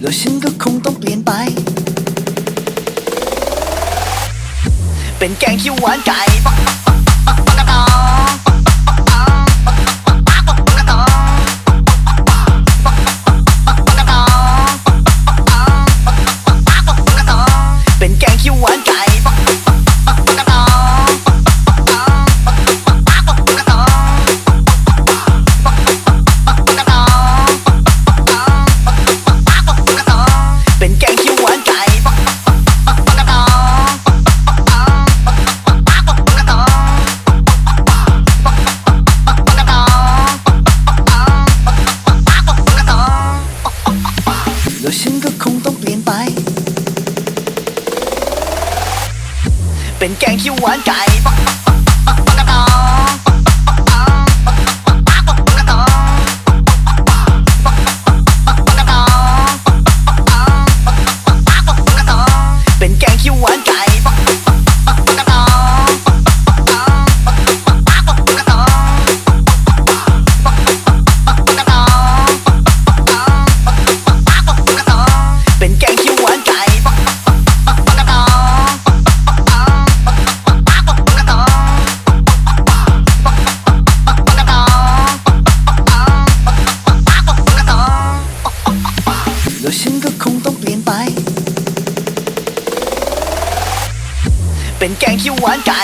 แล้วฉันก็คงต้องเปลี่ยนไป เป็นแกงเขียวหวานไก่ปังปังปังกกระดอง แล้วฉันก็คงต้องเปลี่ยนไป เป็นแกงคิวหวานไก่ แล้วฉันก็คงต้องเปลี่ยนไป เป็นแกงเขียวหวานไก่